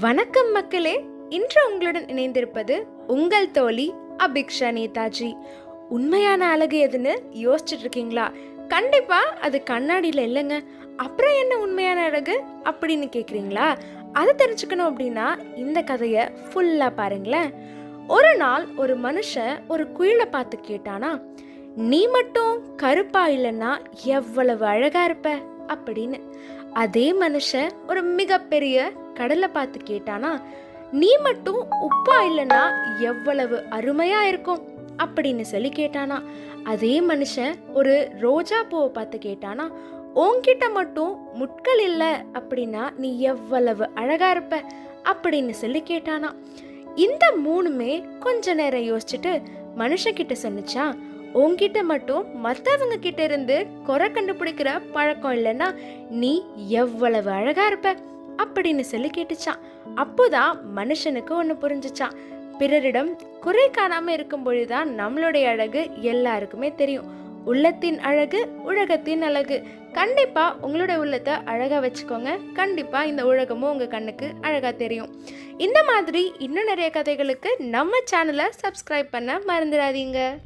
வணக்கம் மக்களே. இன்று உங்களுடன் இணைந்திருப்பது உங்கள் தோழி அபிக்ஷா நேதாஜி. உண்மையான அழகு எதுன்னு யோசிச்சுட்டு இருக்கீங்களா? கண்டிப்பா அது கண்ணாடியில் இல்லைங்க. அப்புறம் என்ன உண்மையான அழகு அப்படின்னு கேட்குறீங்களா அதை தெரிஞ்சுக்கணும் அப்படின்னா இந்த கதையை ஃபுல்லாக பாருங்களேன். ஒரு நாள் ஒரு மனுஷன் ஒரு குயிலை பார்த்து கேட்டானா நீ மட்டும் கருப்பா இல்லைன்னா எவ்வளவு அழகா இருப்ப? அப்படின்னு. அதே மனுஷன் ஒரு மிகப்பெரிய கடலை பார்த்து கேட்டானா நீ மட்டும் உப்பா இல்லைன்னா எவ்வளவு அருமையா இருக்கும்? அப்படின்னு சொல்லி கேட்டானா. அதே மனுஷன் ஒரு ரோஜா பூவை பார்த்து கேட்டானா உன்கிட்ட மட்டும் முட்கள் இல்லை அப்படின்னா நீ எவ்வளவு அழகா இருப்ப? அப்படின்னு சொல்லி கேட்டானா. இந்த மூணுமே கொஞ்ச நேரம் யோசிச்சுட்டு மனுஷங்கிட்ட சொன்னுச்சா உன்கிட்ட மட்டும் மற்றவங்க கிட்ட இருந்து குறை கண்டுபிடிக்கிற பழக்கம் இல்லைன்னா நீ எவ்வளவு அழகா இருப்ப? அப்படின்னு சொல்லி கேட்டுச்சான். அப்போதான் மனுஷனுக்கு ஒன்று புரிஞ்சுச்சான். பிறரிடம் குறை காணாமல் இருக்கும் பொழுதுதான் நம்மளுடைய அழகு எல்லாருக்குமே தெரியும். உள்ளத்தின் அழகு உலகத்தின் அழகு. கண்டிப்பாக உங்களுடைய உள்ளத்தை அழகாக வச்சுக்கோங்க. கண்டிப்பாக இந்த உலகமும் உங்கள் கண்ணுக்கு அழகாக தெரியும். இந்த மாதிரி இன்னும் நிறைய கதைகளுக்கு நம்ம சேனலை சப்ஸ்கிரைப் பண்ண மறந்துடாதீங்க.